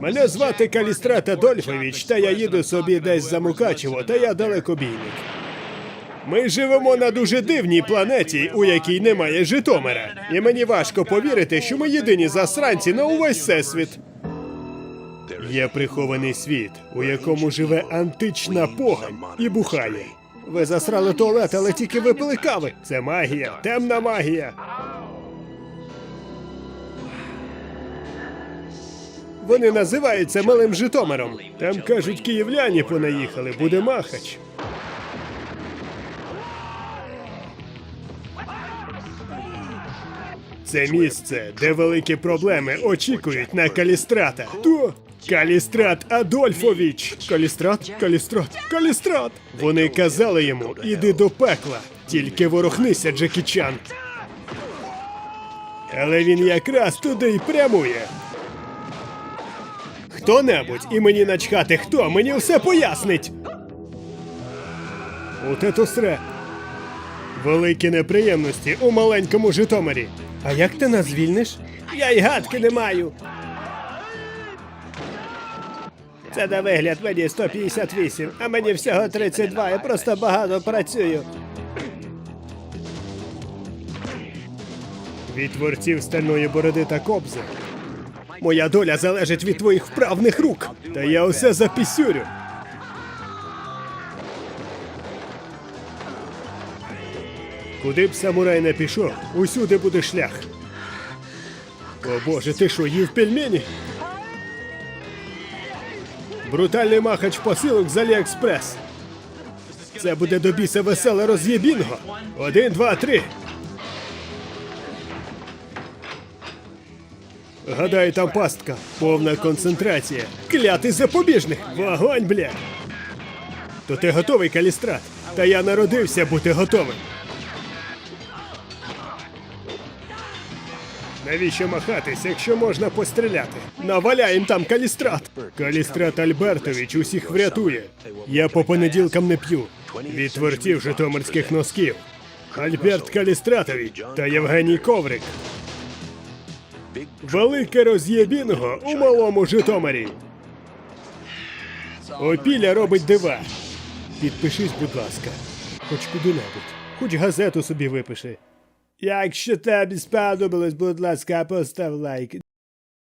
Мене звати Калістрат Адольфович, та я їду собі десь за Мукачево, та я далекобійник. Ми живемо на дуже дивній планеті, у якій немає Житомира. І мені важко повірити, що ми єдині засранці на увесь всесвіт. Є прихований світ, у якому живе антична погань і бухає. Ви засрали туалет, але тільки випили кави. Це магія, темна магія. Вони називаються Малим Житомиром. Там кажуть, київляні понаїхали, буде махач. Це місце, де великі проблеми очікують на Калістрата. Хто? Калістрат Адольфович. Калістрат, Калістрат, Калістрат. Вони казали йому: іди до пекла, тільки ворохнися, Джекі Чан. Але він якраз туди й прямує. Хто-небудь і мені начхати хто, мені все пояснить. От ето сре. Великі неприємності у маленькому Житомирі. А як ти нас звільниш? Я й гадки не маю. Це на вигляд мені 158, а мені всього 32, я просто багато працюю. Від творців стальної бороди та кобзи. Моя доля залежить від твоїх вправних рук, та я усе запісюрю. Куди б самурай не пішов, усюди буде шлях. О боже, ти що, їв пельмені? Брутальний махач посилок з Аліекспрес. Це буде до біса веселе роз'єбінго. Один, два, три. Гадаю, там пастка. Повна концентрація. Клятий запобіжник. Вогонь, бля. То ти готовий, Калістрат? Та я народився бути готовим. Навіщо махатись, якщо можна постріляти? Наваляєм там Калістрат! Калістрат Альбертович усіх врятує. Я по понеділкам не п'ю. Від творців житомирських носків. Альберт Калістратович та Євгеній Коврик. Велике роз'єбінго у малому Житомирі. Опіля робить дива. Підпишись, будь ласка, хоч куди-небудь, хоч газету собі випиши. Якщо тобі сподобалось, будь ласка, постав лайк.